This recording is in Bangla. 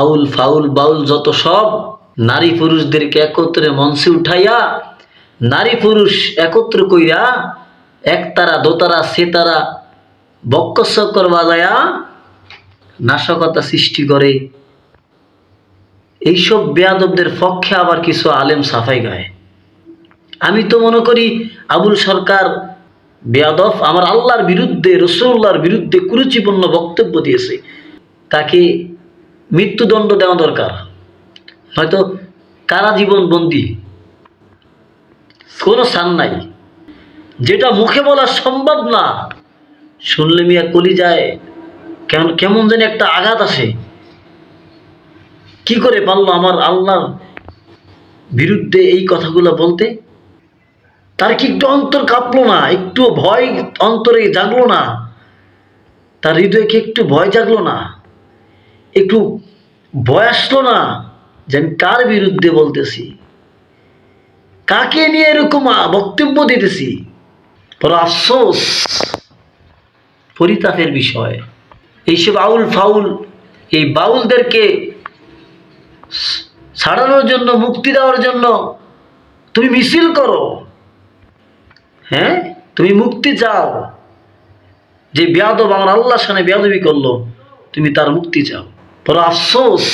আউল ফাউল বাউল যত সব, নারী পুরুষদেরকে একত্রে মঞ্চে উঠাইয়া, নারী পুরুষ একত্র কইরা একতারা, দোতারা, সেতারা বক্কচক্কর বাজায়া নাশকতা সৃষ্টি করে। এইসব বেয়াদবদের পক্ষে আবার কিছু আলেম সাফাই গায়। আমি তো মনে করি আবুল সরকার বেয়াদব, আমার আল্লাহর বিরুদ্ধে, রসুল্লাহর বিরুদ্ধে কুরুচিপূর্ণ বক্তব্য দিয়েছে। তাকে মৃত্যুদণ্ড দেওয়া দরকার। হয়তো কারা জীবন বন্দি? কোনো সান নাই। যেটা মুখে বলা সম্ভব না। শুনলে মিয়া কলি যায়। কেমন কেমন যেন একটা আঘাত আসে। কি করে পারল আমার আল্লাহর বিরুদ্ধে এই কথাগুলো বলতে? তার কি একটু অন্তর কাঁপলো না? একটু ভয় অন্তরে জাগলো না। তার হৃদয়ে কি একটু ভয় জাগলো না? একটু আসলো না যে আমি কার বিরুদ্ধে বলতেছি? কাকে নিয়ে এরকম বক্তব্য দিতেছি? বড় আফসোস, পরিতাপের বিষয়। এইসব আউল ফাউল, এই বাউলদেরকে ছাড়ানোর জন্য, মুক্তি দেওয়ার জন্য তুমি মিছিল করো। হ্যাঁ? তুমি মুক্তি চাও। যে বেয়াদব আমার আল্লাহর সামনে বেয়াদবি করল, তুমি তার মুক্তি চাও। বড় আফসোস